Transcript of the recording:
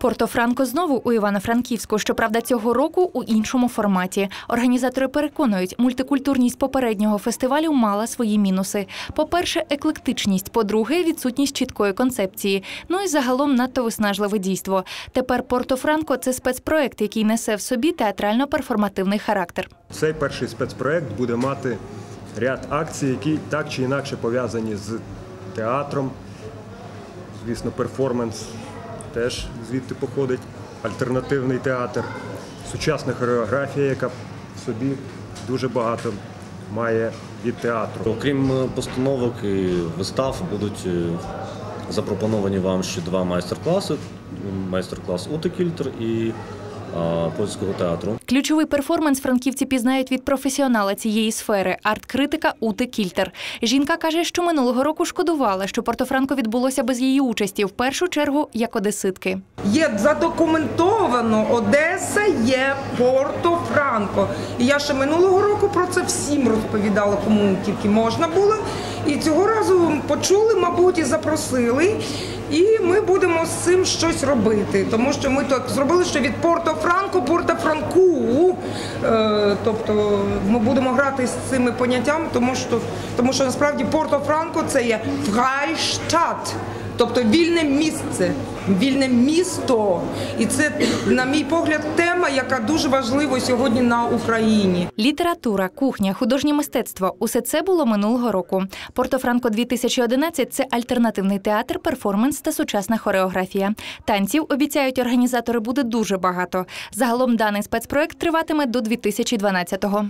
Порто-Франко знову у Івано-Франківську. Щоправда, цього року у іншому форматі. Організатори переконують, мультикультурність попереднього фестивалю мала свої мінуси. По-перше, еклектичність. По-друге, відсутність чіткої концепції. Ну і загалом надто виснажливе дійство. Тепер Порто-Франко це спецпроект, який несе в собі театрально-перформативний характер. Цей перший спецпроект буде мати ряд акцій, які так чи інакше пов'язані з театром. Звісно, перформанс теж звідти походить, альтернативний театр, сучасна хореографія, яка в собі дуже багато має від театру. Окрім е, постановок і вистав, будуть е, запропоновані вам ще два майстер-класи: майстер-клас Утекільтер і польського театру. Ключовий перформанс франківці пізнають від професіонала цієї сфери арт-критика Ути Кільтер. Жінка каже, що минулого року шкодувала, що Порто-Франко відбулося без її участі, в першу чергу як одеситки. Є задокументовано Одеса, є Порто-Франко. І я ще минулого року про це всім розповідала, кому тільки можна було. І цього разу почули, мабуть, і запросили. І ми будемо з цим щось робити, тому що ми так зробили, що від Порто-Франко, Порто-Франку. Е, тобто ми будемо грати з цими поняттями, тому що, тому що насправді Порто-Франко це є Фрайштат. Тобто вільне місце, вільне місто, і це, на мій погляд, тема, яка дуже важлива сьогодні на Україні. Література, кухня, художнє мистецтво усе це було минулого року. Порто-Франко 2011 – це альтернативний театр, перформанс та сучасна хореографія. Танців обіцяють організатори буде дуже багато. Загалом даний спецпроект триватиме до 2012-го.